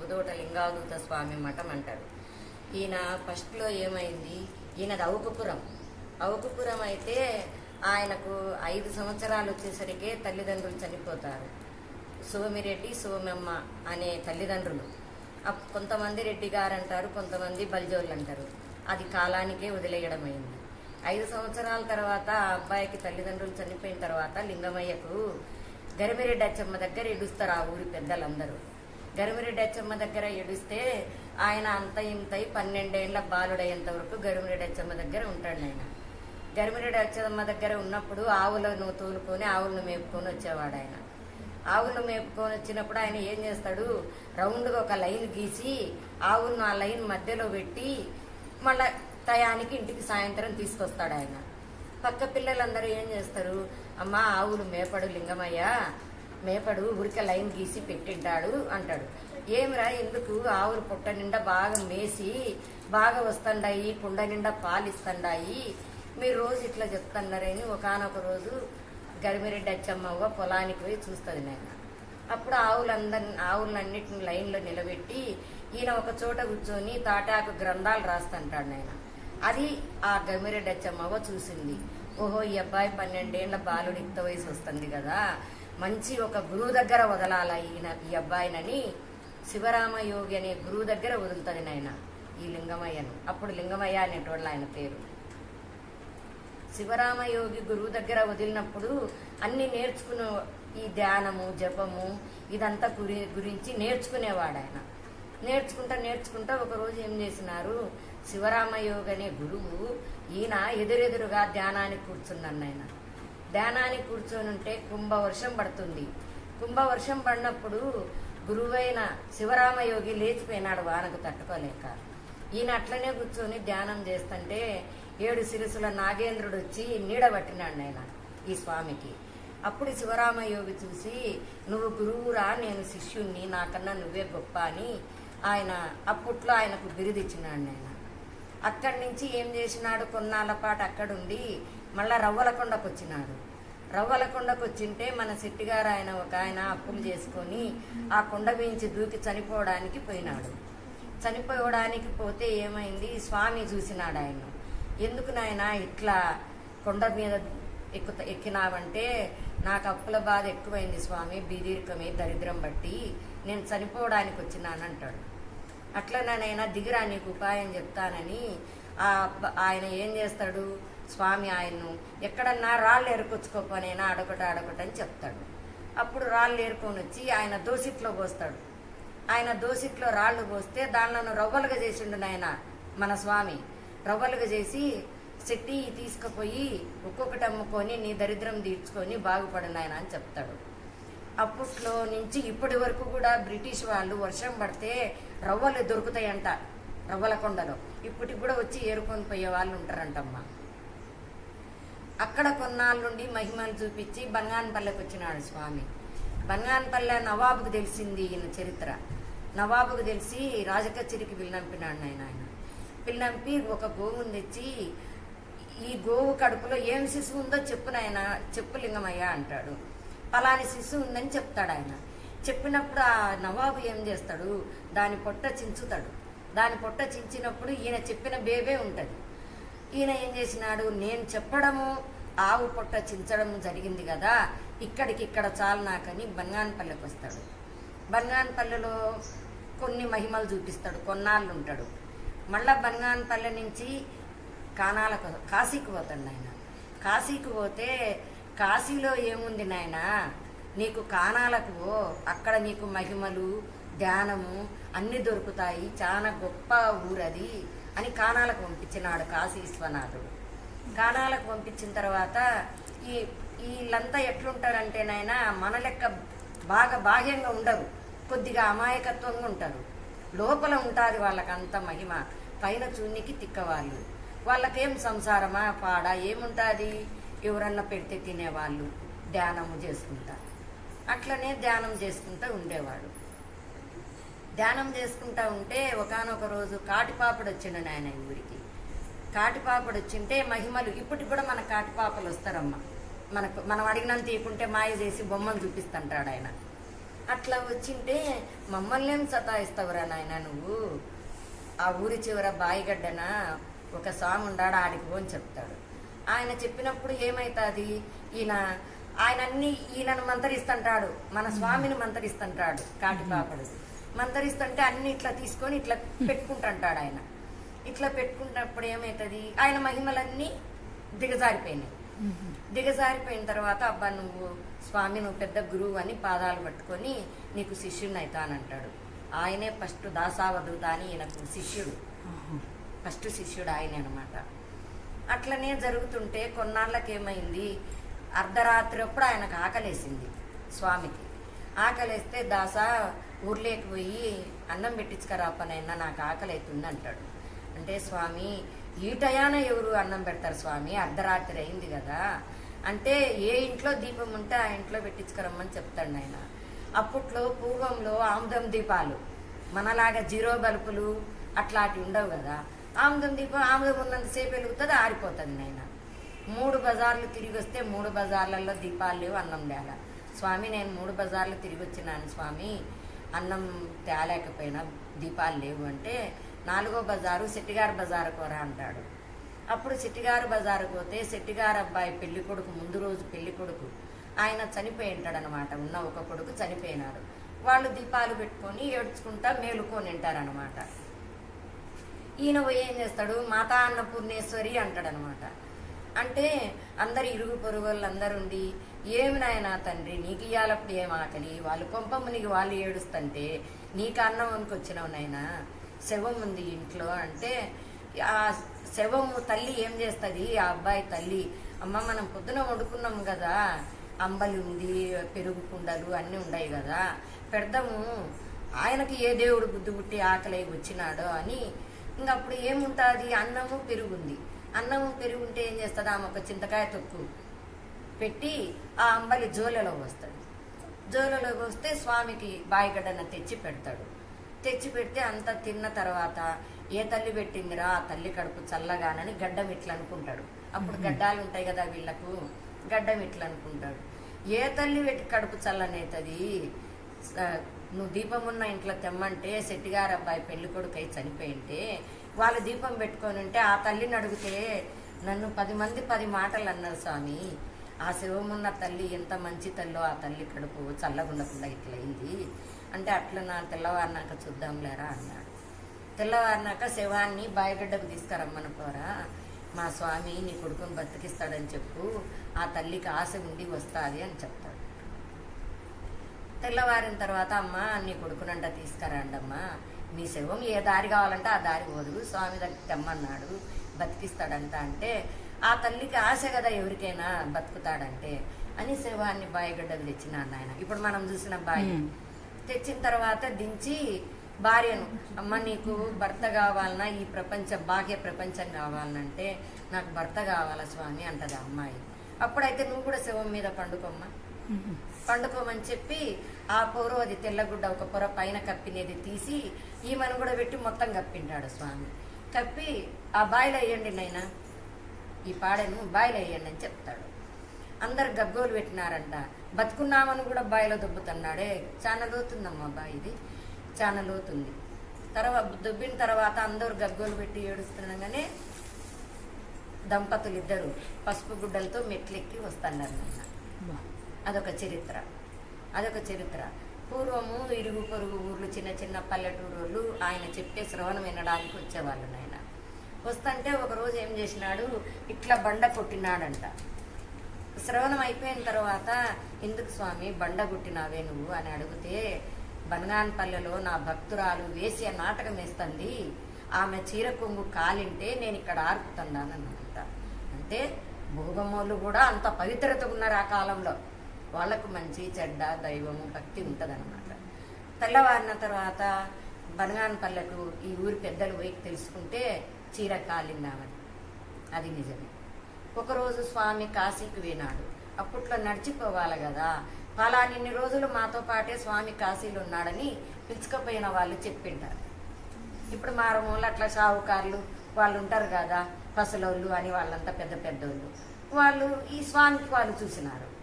బుధోట లింగావధూత స్వామి మఠం అంటారు. ఈయన ఫస్ట్లో ఏమైంది? ఈయనది అవుకుపురం అవుకుపురం అయితే ఆయనకు ఐదు సంవత్సరాలు వచ్చేసరికి తల్లిదండ్రులు చనిపోతారు. సోమిరెడ్డి సోమమ్మ అనే తల్లిదండ్రులు. కొంతమంది రెడ్డి గారు అంటారు కొంతమంది బల్జోళ్ళు అంటారు. అది కాలానికే వదిలేయడం అయింది ఐదు సంవత్సరాల తర్వాత ఆ అబ్బాయికి తల్లిదండ్రులు చనిపోయిన తర్వాత లింగమయ్యకు గరిమిరెడ్డి అచ్చమ్మ దగ్గర ఎడుస్తారు ఆ ఊరి పెద్దలందరూ. గరుమిరెడ్డి అచ్చమ్మ దగ్గర ఏడుస్తే ఆయన అంత ఇంతై పన్నెండేళ్ళ బాలుడయ్యేంత వరకు గరుమిరెడ్డి అచ్చమ్మ దగ్గర ఉంటాడు ఆయన. గరిమిరెడ్డి అచ్చమ్మ దగ్గర ఉన్నప్పుడు ఆవులను తోలుకొని ఆవులను మేపుకొని వచ్చేవాడు ఆయన. ఆవులను మేపుకొని వచ్చినప్పుడు ఆయన ఏం చేస్తాడు? రౌండ్గా ఒక లైన్ గీసి ఆవులను ఆ లైన్ మధ్యలో పెట్టి మళ్ళా టయానికి ఇంటికి సాయంత్రం తీసుకొస్తాడు ఆయన. పక్క పిల్లలందరూ ఏం చేస్తారు? అమ్మ ఆవులు మేపడు లింగమయ్య. మేపడు ఊరికే లైన్ గీసి పెట్టింటాడు అంటాడు. ఏమిరా ఎందుకు ఆవులు పుట్ట నిండా బాగా మేసి బాగా వస్తుండాయి పుండ నిండా పాలు ఇస్తుండాయి మీరు రోజు ఇట్లా చెప్తున్నారని ఒకనొక రోజు గరిమిరెడ్డి అచ్చమ్మవ్వ పొలానికి పోయి చూస్తుంది నాయన. అప్పుడు ఆవులందరి ఆవులన్నిటిని లైన్లో నిలబెట్టి ఈయన ఒక చోట కూర్చొని తాటాకు గ్రంథాలు రాస్తుంటాడు నాయన. అది ఆ గమిరెడ్డి అచ్చమ్మవ్వ చూసింది. ఓహో ఈ అబ్బాయి పన్నెండేళ్ళ బాలుడు ఇంత వయసు వస్తుంది కదా. మంచి ఒక గురువు దగ్గర వదలాల ఈయన ఈ అబ్బాయినని? శివరామయోగి అనే గురువు దగ్గర వదులుతుంది నాయన ఈ లింగమయ్యను. అప్పుడు లింగమయ్య అనేటోళ్ళు ఆయన పేరు. శివరామయోగి గురువు దగ్గర వదిలినప్పుడు అన్ని నేర్చుకునే ఈ ధ్యానము జపము ఇదంతా గురి గురించి నేర్చుకునేవాడు ఆయన. నేర్చుకుంటా నేర్చుకుంటా ఒకరోజు ఏం చేసినారు? శివరామయోగి అనే గురువు ఈయన ఎదురెదురుగా ధ్యానానికి కూర్చున్నాను ఆయన ధ్యానానికి కూర్చొని ఉంటే కుంభవర్షం పడుతుంది. కుంభవర్షం పడినప్పుడు గురువైన శివరామయోగి లేచిపోయినాడు వానకు తట్టుకోలేక. ఈయన అట్లనే కూర్చొని ధ్యానం చేస్తుంటే ఏడు శిరసుల నాగేంద్రుడు వచ్చి నీడ పట్టినాడు ఆయన ఈ స్వామికి. అప్పుడు శివరామయోగి చూసి నువ్వు గురువురా నేను శిష్యుణ్ణి నాకన్నా నువ్వే గొప్ప అని ఆయన అప్పట్లో ఆయనకు బిరుదిచ్చినాడు ఆయన అక్కడి నుంచి ఏం చేసినాడు? కొన్నాళ్ళ పాటు అక్కడుండి మళ్ళా రవ్వలకొండకు వచ్చినాడు రవ్వలకొండకు వచ్చింటే మన శెట్టిగారు ఆయన ఒక ఆయన అప్పులు చేసుకొని ఆ కొండ మించి దూకి చనిపోవడానికి పోయినాడు. చనిపోవడానికి పోతే ఏమైంది? స్వామి చూసినాడు ఆయన ఎందుకు నాయన ఇట్లా కొండ మీద ఎక్కు ఎక్కినావంటే నాకు అప్పుల బాధ ఎక్కువైంది స్వామి బీదీర్కమే దరిద్రం బట్టి నేను చనిపోవడానికి వచ్చినానంటాడు అట్లనైనా దిగిరా నీకు ఉపాయం చెప్తానని ఆ ఆయన ఏం చేస్తాడు? స్వామి ఆయన్ను ఎక్కడన్నా రాళ్ళు ఏరుకొచ్చుకోపోనైనా అడగట అడొకటి అని చెప్తాడు. అప్పుడు రాళ్ళు ఏరుకొని వచ్చి ఆయన దోసిట్లో పోస్తాడు. ఆయన దోసిట్లో రాళ్ళు పోస్తే దానిలను రవ్వలుగా చేసిండు నాయన మన స్వామి. రవ్వలుగా చేసి శెట్టి తీసుకుపోయి ఒక్కొక్కటి అమ్ముకొని నీ దరిద్రం తీర్చుకొని బాగుపడు నాయన అని చెప్తాడు. అప్పట్లో నుంచి ఇప్పటి వరకు కూడా బ్రిటిష్ వాళ్ళు వర్షం పడితే రవ్వలు దొరుకుతాయంట రవ్వల కొండలో. ఇప్పటికి కూడా వచ్చి ఏరుకొని పోయే వాళ్ళు ఉంటారంటమ్మా. అక్కడ కొన్నాళ్ళుండి మహిమలు చూపించి బనగానపల్లెకి వచ్చినాడు స్వామి. బంగాన్పల్లె నవాబుకు తెలిసింది ఈయన చరిత్ర. నవాబుకు తెలిసి రాజకచేరికి పిల్లంపినాడు ఆయన ఆయన. పిల్లంపి ఒక గోవుని తెచ్చి ఈ గోవు కడుపులో ఏం శిశువు ఉందో చెప్పు నాయన చెప్పు లింగమయ్య అంటాడు. పలాని శిశువు ఉందని చెప్తాడు ఆయన. చెప్పినప్పుడు ఆ నవాబు ఏం చేస్తాడు? దాని పొట్ట చించుతాడు. దాని పొట్ట చించినప్పుడు ఈయన చెప్పిన బేబే ఉంటుంది. ఈయన ఏం చేసినాడు? నేను చెప్పడము ఆవు పొట్ట చించడం జరిగింది కదా ఇక్కడికి ఇక్కడ చాలు నాకని బంగాన్పల్లెకి వస్తాడు. బంగాన్పల్లెలో కొన్ని మహిమలు చూపిస్తాడు కొన్నాళ్ళు ఉంటాడు. మళ్ళా బంగాన్పల్లె నుంచి కానాలకు కాశీకి పోతాడు నాయన. కాశీకి పోతే కాశీలో ఏముంది నాయన? నీకు కానాలకు పో అక్కడ నీకు మహిమలు ధ్యానము అన్నీ దొరుకుతాయి. చాలా గొప్ప ఊరది. అని కానాలకు పంపించినాడు కాశీ విశ్వనాథుడు కానాలకు పంపించిన తర్వాత ఈ వీళ్ళంతా ఎట్లుంటారంటేనైనా మన లెక్క బాగా బాహ్యంగా ఉండరు. కొద్దిగా అమాయకత్వంగా ఉంటారు. లోపల ఉంటుంది వాళ్ళకంత మహిమ. పైన చూన్నికి తిక్కవాళ్ళు వాళ్ళకేం సంసారమా పాడ ఏముంటుంది? ఎవరన్నా పెడితే తినేవాళ్ళు ధ్యానము చేసుకుంటా. అట్లనే ధ్యానం చేసుకుంటూ ఉండేవాడు. ధ్యానం చేసుకుంటా ఉంటే ఒకానొక రోజు కాటిపాపడు వచ్చిండు నాయన ఈ ఊరికి. కాటిపాపడు వచ్చింటే మహిమలు ఇప్పటికి కూడా మన కాటిపాపలు వస్తారమ్మా. మనకు మనం అడిగినంత తీయకుంటే మాయ చేసి బొమ్మను చూపిస్తుంటాడు ఆయన. అట్లా వచ్చింటే మమ్మల్ని ఏం సతాయిస్తావురా నాయన నువ్వు? ఆ ఊరి చివర బాయిగడ్డన ఒక స్వామి ఉండాడు ఆడికి పోని చెప్తాడు. ఆయన చెప్పినప్పుడు ఏమవుతుంది ఈయన ఆయన అన్ని ఈయనను మంతరిస్తుంటాడు మన స్వామిని మంతరిస్తుంటాడు కాటిపాపడు. మంతరిస్తుంటే అన్ని ఇట్లా తీసుకొని ఇట్లా పెట్టుకుంటుంటాడు ఆయన ఇట్లా పెట్టుకున్నప్పుడు ఏమవుతుంది ఆయన మహిమలన్నీ దిగజారిపోయినాయి. దిగజారిపోయిన తర్వాత అబ్బా నువ్వు స్వామి నువ్వు పెద్ద గురువు అని పాదాలు పట్టుకొని నీకు శిష్యుని అవుతానంటాడు ఆయనే ఫస్ట్ దాసావధూత అని ఈయనకు శిష్యుడు. ఫస్ట్ శిష్యుడు ఆయనే అనమాట అట్లనే జరుగుతుంటే కొన్నాళ్ళకి ఏమైంది అర్ధరాత్రి అప్పుడు ఆయనకు ఆకలేసింది స్వామికి. ఆకలేస్తే దాస ఊర్లోకి పోయి అన్నం పెట్టించుకరాపనైనా నాకు ఆకలి అవుతుంది అంటాడు. అంటే స్వామి ఈ టయాన ఎవరు అన్నం పెడతారు స్వామి? అర్ధరాత్రి అయింది కదా. అంటే ఏ ఇంట్లో దీపం ఉంటే ఆ ఇంట్లో పెట్టించుకురమ్మని చెప్తాడు ఆయన అప్పట్లో పూర్వంలో ఆముదం దీపాలు మనలాగా జీరో బల్బులు అట్లాంటివి ఉండవు కదా. ఆముదం దీపం ఆముదం ఉన్నంతసేపు వెలుగుతుంది ఆరిపోతుంది నాయన. మూడు బజార్లు తిరిగి వస్తే మూడు బజార్లలో దీపాలు లేవు అన్నం లేదా స్వామి నేను మూడు బజార్లు తిరిగి వచ్చినాను స్వామి. అన్నం తేలేకపోయినా దీపాలు లేవు అంటే నాలుగో బజారు సిట్టిగారు బజారు కూర అంటాడు. అప్పుడు సిట్టిగారు బజారు పోతే సిట్టిగారు అబ్బాయి పెళ్ళి కొడుకు ముందు రోజు పెళ్ళి కొడుకు ఆయన చనిపోయి ఉంటాడనమాట ఉన్న ఒక కొడుకు చనిపోయినాడు. వాళ్ళు దీపాలు పెట్టుకొని ఏడ్చుకుంటా మేలుకొని ఉంటారనమాట ఈయన పోయి ఏం చేస్తాడు? మాతా అన్నపూర్ణేశ్వరి అంటాడనమాట అంటే అందరు ఇరుగు పొరుగు వాళ్ళందరూ ఉండి ఏమి నాయనా తండ్రి నీకు ఇయ్యాలప్పుడు ఏం ఆకలి? వాళ్ళు కొంపమ్మనికి వాళ్ళు ఏడుస్తుంటే నీకు అన్నం వచ్చినావు నాయనా? శవం ఉంది ఇంట్లో. అంటే ఆ శవము తల్లి ఏం చేస్తుంది? ఆ అబ్బాయి తల్లి అమ్మ మనం పొద్దున వండుకున్నాం కదా అంబలి ఉంది పెరుగు కుండలు అన్నీ ఉన్నాయి కదా పెడదాము. ఆయనకి ఏ దేవుడు బుద్ధి పుట్టి ఆకలి వచ్చినాడో అని. ఇంకప్పుడు ఏముంటుంది? అన్నము పెరుగుంది. అన్నము పెరుగు ఉంటే ఏం చేస్తుంది? ఆమె ఒక చింతకాయ తొక్కు పెట్టి ఆ అంబలి జోలలో వస్తుంది జోలలో వస్తే స్వామికి బాయిగడ్డన తెచ్చి పెడతాడు. తెచ్చి పెడితే అంత తిన్న తర్వాత ఏ తల్లి పెట్టిందిరా? ఆ తల్లి కడుపు చల్లగానని గడ్డం ఇట్లా అనుకుంటాడు. అప్పుడు గడ్డాలు ఉంటాయి కదా వీళ్ళకు. గడ్డం ఇట్లా అనుకుంటాడు. ఏ తల్లి పెట్టి కడుపు చల్లనైతుంది? నువ్వు దీపం ఉన్న ఇంట్లో తెమ్మంటే శెట్టిగారు అబ్బాయి పెళ్ళి కొడుకు అయి చనిపోయింటే వాళ్ళు దీపం పెట్టుకొని ఉంటే ఆ తల్లిని అడిగితే నన్ను పది మంది పది మాటలు అన్నారు స్వామి. ఆ శివమున్న తల్లి ఎంత మంచి తల్లో ఆ తల్లి కడుపు చల్లగుండకుండా ఇట్లయింది అంటే అట్లా నా తెల్లవారినాక చూద్దాంలేరా అన్నాడు. తెల్లవారినాక శవాన్ని బాయగడ్డకు తీసుకురమ్మని పోరా మా స్వామి నీ కొడుకుని బతికిస్తాడని చెప్పు. ఆ తల్లికి ఆశ ఉండి వస్తుంది అని చెప్తాడు. తెల్లవారిన తర్వాత అమ్మ నీ కొడుకునంట తీసుకురండమ్మా. మీ శవం ఏ దారి కావాలంటే ఆ దారి వదులు. స్వామి దగ్గర తెమ్మన్నాడు. బతికిస్తాడంట అంటే ఆ తల్లికి ఆశ కదా ఎవరికైనా బతుకుతాడంటే అని శవాన్ని బాయిగడ్డకు తెచ్చిన ఆయన. ఇప్పుడు మనం చూసిన బాయి. తెచ్చిన తర్వాత దించి భార్యను అమ్మ నీకు భర్త కావాలన్నా ఈ ప్రపంచ బాహ్య ప్రపంచం కావాలనంటే నాకు భర్త కావాలా స్వామి? అంటది అమ్మాయి. అప్పుడైతే నువ్వు కూడా శవం మీద పండుకోమ్మా. పండుకోమని చెప్పి ఆ పొర అది తెల్లగుడ్డ ఒక పొర పైన కప్పినది తీసి ఈమెను కూడా పెట్టి మొత్తం కప్పింటాడు స్వామి. కప్పి ఆ బాయిలు వేయండి నైనా ఈ పాడెను బాయిలు వేయండి అని చెప్తాడు. అందరు గగ్గోలు పెట్టినారంట. బతుకున్నామని కూడా బాయిలో దొబ్బుతున్నాడే. చాలా లోతుందమ్మా బాయి ఇది. చాలా లోతుంది. తర్వాత దొబ్బిన తర్వాత అందరూ గగ్గోలు పెట్టి ఏడుస్తుండగానే దంపతులు ఇద్దరు పసుపు గుడ్డలతో మెట్లెక్కి వస్తున్నారు నాన్న అదొక చరిత్ర. అదొక చరిత్ర. పూర్వము ఇరుగు పొరుగు ఊర్లు చిన్న చిన్న పల్లెటూరు వాళ్ళు ఆయన చెప్పే శ్రవణం వినడానికి వచ్చేవాళ్ళు నాయన. వస్తుంటే ఒకరోజు ఏం చేసినాడు? ఇట్లా బండ కొట్టినాడంట. శ్రవణం అయిపోయిన తర్వాత ఎందుకు స్వామి బండ కొట్టినావే నువ్వు? అని అడిగితే బనగాన్పల్లెలో నా భక్తురాలు వేసి నాటకం వేస్తుంది. ఆమె చీర కొంగు కాలింటే నేను ఇక్కడ ఆర్పుతున్నానన్నమాట అంటే భోగమోళ్ళు కూడా అంత పవిత్రత ఉన్నారు ఆ కాలంలో. వాళ్ళకు మంచి చెడ్డ దైవము భక్తి ఉంటుందన్నమాట. తెల్లవారిన తర్వాత బనగాన్పల్లెకు ఈ ఊరి పెద్దలు పోయి తెలుసుకుంటే చీర కాలిందామని. అది నిజమే. ఒకరోజు స్వామి కాశీకి వినాడు అప్పట్లో నడిచిపోవాలి కదా. పలానిన్ని రోజులు మాతో పాటే స్వామి కాశీలు ఉన్నాడని పిలుచుకపోయిన వాళ్ళు చెప్పింటారు. ఇప్పుడు మారమూల అట్లా షావుకారులు వాళ్ళు ఉంటారు కదా పసలోళ్ళు అని వాళ్ళంతా పెద్ద పెద్దోళ్ళు. వాళ్ళు ఈ స్వామికి వాళ్ళు చూసినారు.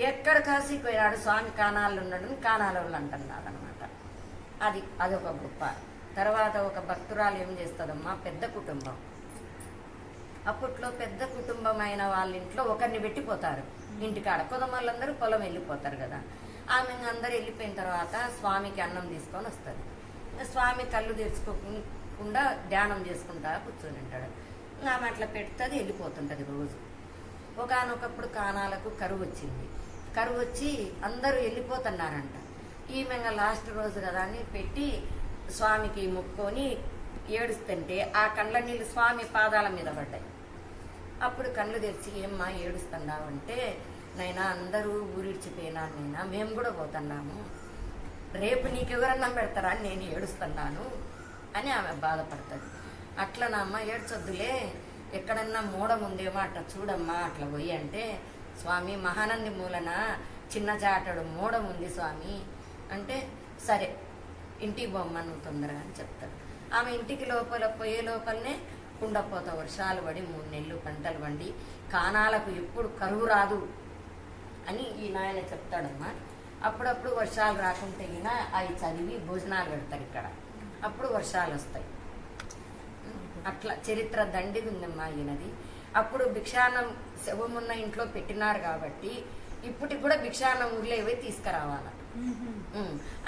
ఎక్కడ కాశీకి పోయినాడు స్వామి కాణాలు ఉన్నాడు కానాల వాళ్ళు అంటున్నాడు అనమాట అది అదొక గొప్ప. తర్వాత ఒక భక్తురాలు ఏం చేస్తుందమ్మా? పెద్ద కుటుంబం. అప్పట్లో పెద్ద కుటుంబం అయిన వాళ్ళ ఇంట్లో ఒకరిని పెట్టిపోతారు. ఇంటికాడ వాళ్ళందరూ పొలం వెళ్ళిపోతారు కదా. ఆమె అందరూ వెళ్ళిపోయిన తర్వాత స్వామికి అన్నం తీసుకొని వస్తుంది. స్వామి కళ్ళు తెరుచుకోకుండా ధ్యానం చేసుకుంటా కూర్చొని ఉంటాడు. ఆమె అట్లా పెడుతుంది వెళ్ళిపోతుంటుంది రోజు. ఒకనొకప్పుడు కానాలకు కరువు వచ్చింది. కరువు వచ్చి అందరూ వెళ్ళిపోతున్నారంట. ఈమె లాస్ట్ రోజు కదా అని పెట్టి స్వామికి ముక్కొని ఏడుస్తుంటే ఆ కండ్ల నీళ్ళు స్వామి పాదాల మీద పడ్డాయి. అప్పుడు కళ్ళు తెరిచి ఏమ్మా ఏడుస్తున్నావు? అంటే నైనా అందరూ ఊరిడిచిపోయినారు నైనా మేము కూడా పోతున్నాము. రేపు నీకెవరన్నా పెడతారా? నేను ఏడుస్తున్నాను. అని ఆమె బాధపడుతుంది. అట్లనమ్మా ఏడ్చొద్దులే. ఎక్కడన్నా మూడం ఉందేమో అట్లా చూడమ్మా అట్లా పోయి అంటే స్వామి మహానంది మూలన చిన్న చాటడు మూడం ఉంది స్వామి. అంటే సరే ఇంటికి బొమ్మ నువ్వు తొందరగా అని చెప్తాడు. ఆమె ఇంటికి లోపల పోయే లోపలనే కుండపోత వర్షాలు పడి మూడు నెలలు పంటలు పండి కానాలకు ఎప్పుడు కరువు రాదు అని ఈ నాయన చెప్తాడమ్మా. అప్పుడప్పుడు వర్షాలు రాకుంటే ఈయన అవి చదివి భోజనాలు పెడతారు ఇక్కడ. అప్పుడు వర్షాలు వస్తాయి. అట్లా చరిత్ర దండిది ఉందమ్మా ఈయనది. అప్పుడు భిక్షాన్నం శవమున్న ఇంట్లో పెట్టినారు కాబట్టి ఇప్పటికి కూడా భిక్షాన్నం ఊర్లో ఇవే తీసుకురావాల.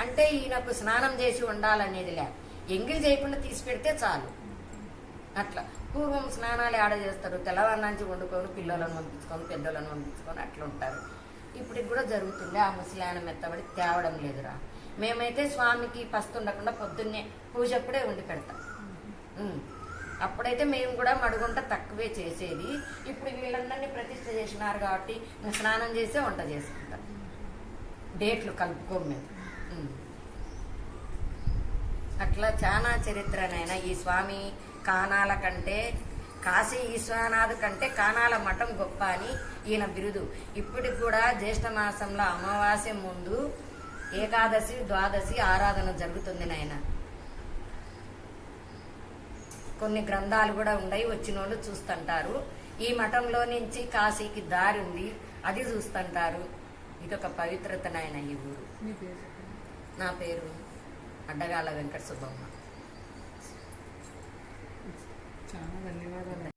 అంటే ఈయనకు స్నానం చేసి ఉండాలనేది లే. ఎంగిల్ చేయకుండా తీసి పెడితే చాలు. అట్లా. పూర్వం స్నానాలు ఆడ చేస్తారు? తెల్లవారు నుంచి వండుకొని పిల్లలను పంపించుకొని పెద్దలను పంపించుకొని అట్లా ఉంటారు. ఇప్పటికి కూడా జరుగుతుంది ఆ ముసలాయన మెత్తబడి తేవడం లేదురా. మేమైతే స్వామికి పస్తు ఉండకుండా పొద్దున్నే పూజ అప్పుడే వండి పెడతాం. అప్పుడైతే మేము కూడా మడుగుంట తక్కువే చేసేది. ఇప్పుడు వీళ్ళందరినీ ప్రతిష్ట చేసినారు కాబట్టి స్నానం చేసే వంట చేసుకుంటాం. డేట్లు కలుపుకోం మేము. అట్లా చాలా చరిత్రనైనా ఈ స్వామి కానాల కంటే కాశీ ఈశ్వరనాథ్ కంటే కానాల మఠం గొప్ప అని ఈయన బిరుదు. ఇప్పటికి కూడా జ్యేష్ఠ మాసంలో అమావాస్య ముందు ఏకాదశి ద్వాదశి ఆరాధన జరుగుతుంది నాయన. కొన్ని గ్రంథాలు కూడా ఉన్నాయి వచ్చిన వాళ్ళు చూస్తుంటారు. ఈ మఠంలో నుంచి కాశీకి దారి ఉంది అది చూస్తుంటారు. ఇదొక పవిత్రత నాయన ఈ ఊరు. నా పేరు అడ్డగాల వెంకట సుబ్బమ్మ. చాలా ధన్యవాదాలు.